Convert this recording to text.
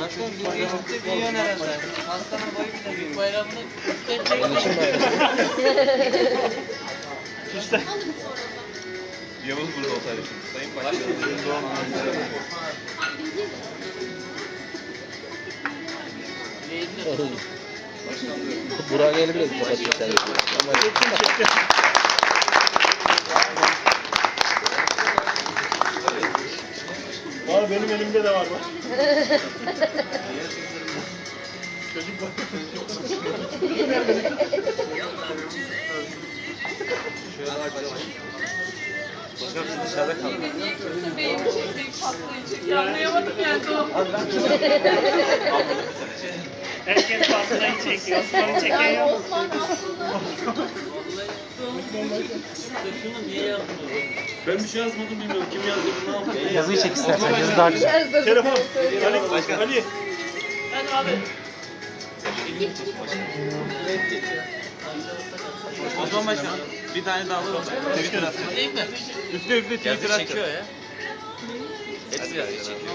Başkanım bir büyüdükçe büyüyorsun herhalde. Hastanın boyu bile büyük. Bayramını İşte. Yavuz burada olsaydı şimdi. Sayın Başkanım. Doğum günü. Burak gelip de kapatıyor Var benim elimde de var bak. Çocuk bak. Başkanım siz dışarıda kalın. Benim çektiğim patlayıcı. Anlayamadım yani. Herkes pastayı çekiyor. Osman'ı çeken yok. Osman aslında Şunu niye yapmıyor? Ben bir şey yazmadım bilmiyorum. Kim yazdı ne yaptı? Yazıyı çek istersen. Yazı daha güzel. Telefon. Ali. Ali. ben abi. Osman Başkan bir tane daha alalım. Twitter atsın. Değil mi? Üfle üfle Twitter Yazı atsın. çekiyor ya. Hepsi yazı çekiyor.